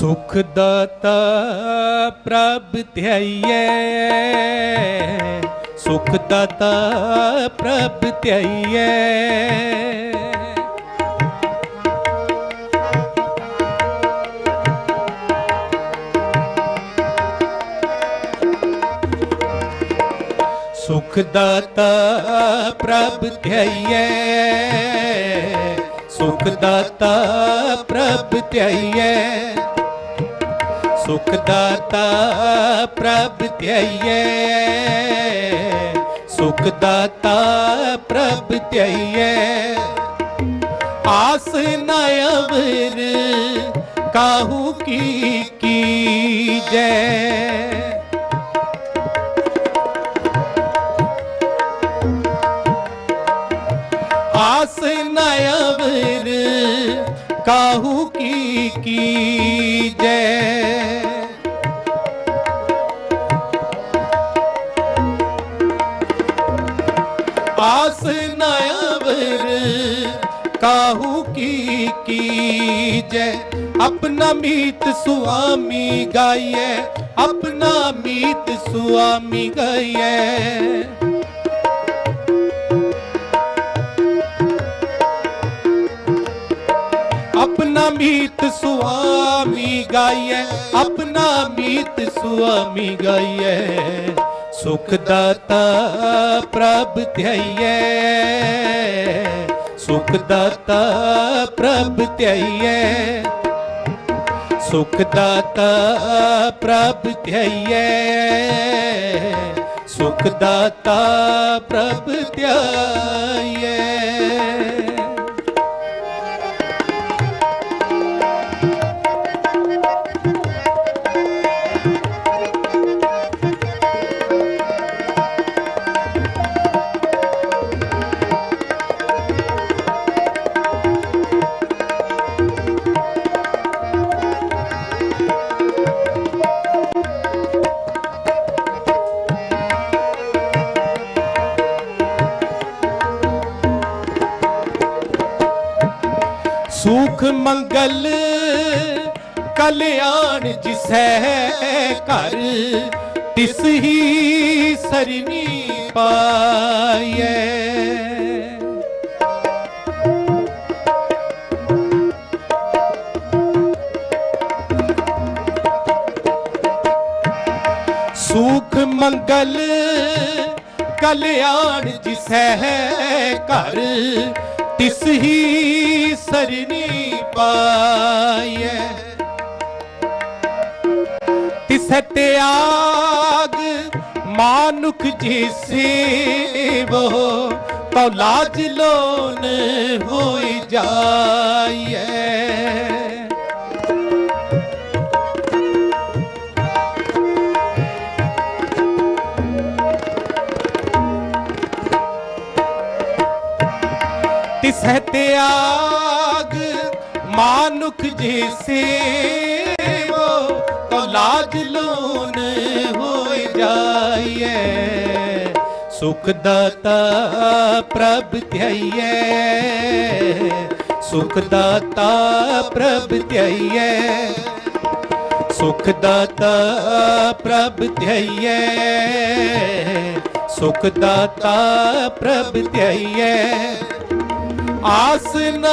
ਸੁਖ ਦਾਤਾ ਪ੍ਰਭ ਧਿਆਈਐ। ਸੁਖ ਦਾਤਾ ਪ੍ਰਭ ਧਿਆਈਐ। ਸੁਖ ਦਾਤਾ ਪ੍ਰਭ ਧਿਆਈਐ। ਸੁਖ ਦਾਤਾ ਪ੍ਰਭ ਧਿਆਈਐ। ਸੁਖ ਦਾਤਾ ਪ੍ਰਭ ਧਿਆਈਐ। ਸੁਖ ਦਾਤਾ ਪ੍ਰਭ ਧਿਆਈਐ। ਆਸ ਨ ਅਵਰ ਕਾਹੂ ਕੀ ਕੀਜੈ। ਆਸ ਨ ਅਵਰ ਕਾਹੂ ਕੀ ਕੀਜੈ। ਕਾਹੂ ਕੀ ਕੀਜੈ ਆਪਣਾ ਮੀਤ ਸੁਆਮੀ ਗਾਈਐ, ਆਪਣਾ ਮੀਤ ਸੁਆਮੀ ਗਾਈਐ। ਆਪਣਾ ਮੀਤ ਸੁਆਮੀ ਗਾਈਐ, ਆਪਣਾ ਮੀਤ ਸੁਆਮੀ ਗਾਈਐ। ਸੁਖ ਦਾਤਾ ਪ੍ਰਭ ਸੁਖ ਦਾਤਾ ਪ੍ਰਭ ਧਿਆਈਐ। ਸੁਖ ਦਾਤਾ ਪ੍ਰਭ ਧਿਆਈਐ। ਸੁਖ ਦਾਤਾ ਪ੍ਰਭ ਧਿਆਈਐ। ਸੁਖ ਮੰਗਲ ਕਲਿਆਣ ਜਿਸੈ ਘਰ ਤਿਸ ਹੀ ਸਰਨੀ ਪਾਈਐ। ਸੁਖ ਮੰਗਲ ਕਲਿਆਣ ਜਿਸੈ ਘਰ ਤਿਸ ਹੀ ਸਰਨੀ ਪਾਈਐ। ਤਿਸੈ ਤਿਆਗ ਮਾਨੁਖ ਜੀ ਸੇਵੋ ਤਉ ਲਾਜ ਲੋਨ ਹੋਈ ਜਾ ਸਤਿਆਗ ਤਿਆਗ, ਮਾਨੁਖ ਜੇ ਸੇਵੋ ਤੋ ਲਾਜ ਲੋਨ ਹੋਇ ਜਾਈਐ। ਸੁਖ ਦਾਤਾ ਪ੍ਰਭ ਧਿਆਈਐ। ਸੁਖ ਦਾਤਾ ਪ੍ਰਭ ਧਿਆਈਐ। ਸੁਖ ਦਾਤਾ ਪ੍ਰਭ ਧਿਆਈਐ। ਸੁਖ ਦਾਤਾ ਪ੍ਰਭ ਧਿਆਈਐ ਆਸ ਨ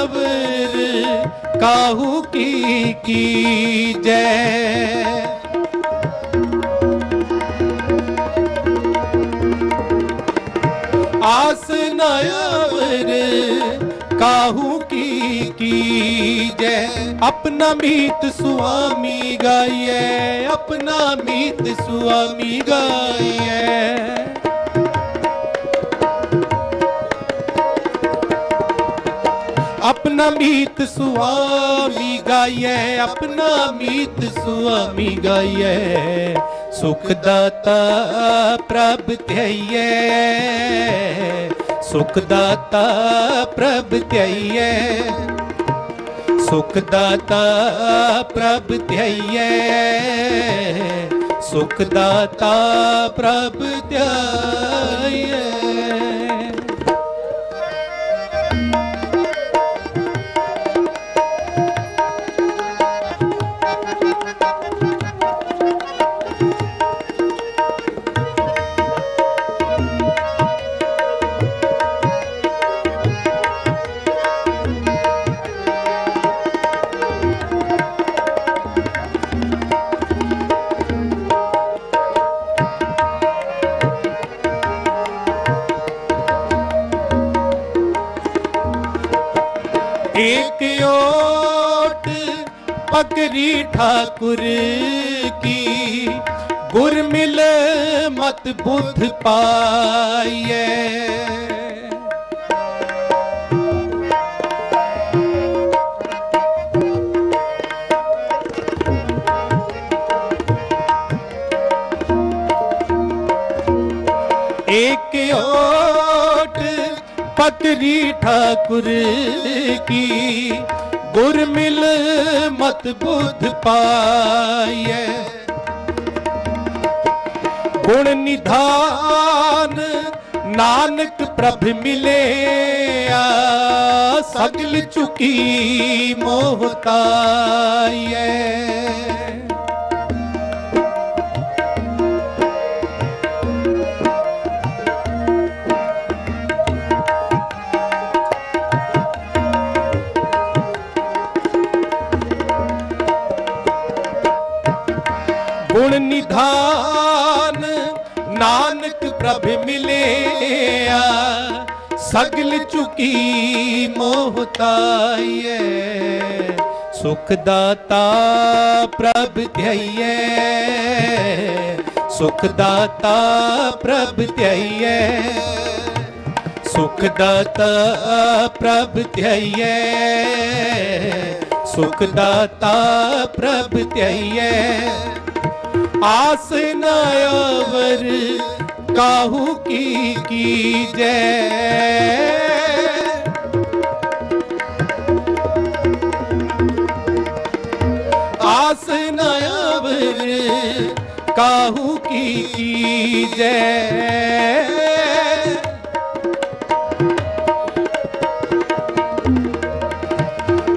ਅਵਰ ਕਾਹੂ ਕੀ ਕੀਜੈ? ਆਸ ਨ ਅਵਰ ਕਾਹੂ ਕੀ ਕੀਜੈ? ਆਪਣਾ ਮੀਤ ਸੁਆਮੀ ਗਾਈਐ, ਆਪਣਾ ਮੀਤ ਸੁਆਮੀ ਗਾਈਐ। ਆਪਣਾ ਮੀਤ ਸੁਆਮੀ ਗਾਈਐ, ਆਪਣਾ ਮੀਤ ਸੁਆਮੀ ਗਾਈਐ। ਸੁਖ ਦਾਤਾ ਪ੍ਰਭ ਧਿਆਈਐ, ਸੁਖ ਦਾਤਾ ਪ੍ਰਭ ਧਿਆਈਐ। ਸੁਖ ਦਾਤਾ ਪ੍ਰਭ ਧਿਆਈਐ, ਸੁਖ ਦਾਤਾ ਪ੍ਰਭ ਧਿਆਈਐ। नगरी ठाकुर की गुर मिले मत बुध पाइए एक ओट पतरी ठाकुर की ਗੁਰ ਮਿਲ ਮਤ ਬੁੱਧ ਪਾਈਐ। ਗੁਣ ਨਿਧਾਨ ਨਾਨਕ ਪ੍ਰਭ ਮਿਲਿਆ ਸਗਲ ਚੁਕੀ ਮੋਹ ਨਾਨਕ ਪ੍ਰਭ ਮਿਲਿਆ ਸਗਲ ਚੁਕੀ ਮੋਹਤਾਈਏ ਸੁਖ ਦਾਤਾ ਪ੍ਰਭ ਧਿਆਈਏ ਸੁਖ ਦਾਤਾ ਪ੍ਰਭ ਧਿਆਈਏ ਸੁਖ ਦਾਤਾ ਪ੍ਰਭ ਧਿਆਈਏ ਸੁਖ ਦਾਤਾ ਪ੍ਰਭ ਧਿਆਈਏ ਆਸ ਨ ਅਵਰ ਕਾਹੂ ਕੀ ਕੀਜੈ ਆਸ ਨ ਅਵਰ ਕਾਹੂ ਕੀ ਕੀਜੈ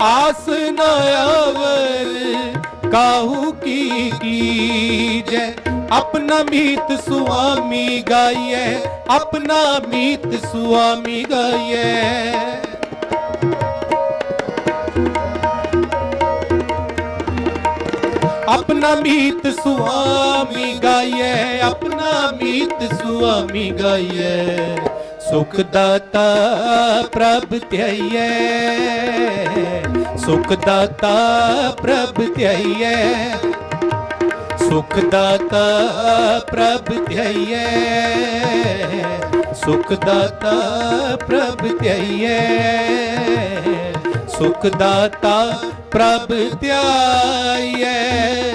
ਆਸ ਨ ਅਵਰ ਕਾਹੂ ਕੀ ਕੀਜੈ ਆਪਣਾ ਮੀਤ ਸੁਆਮੀ ਗਾਈਐ, ਆਪਣਾ ਮੀਤ ਸੁਆਮੀ ਗਾਈਐ। ਆਪਣਾ ਮੀਤ ਸੁਆਮੀ ਗਾਈਐ, ਆਪਣਾ ਮੀਤ ਸੁਆਮੀ ਗਾਈਐ। ਸੁਖ ਦਾਤਾ ਪ੍ਰਭ ਧਿਆਈਐ ਸੁਖ ਦਾਤਾ ਪ੍ਰਭ ਧਿਆਈਐ। ਸੁਖ ਦਾਤਾ ਪ੍ਰਭ ਧਿਆਈਐ। ਸੁਖ ਦਾਤਾ ਪ੍ਰਭ ਧਿਆਈਐ। ਸੁਖ ਦਾਤਾ ਪ੍ਰਭ ਧਿਆਈਐ।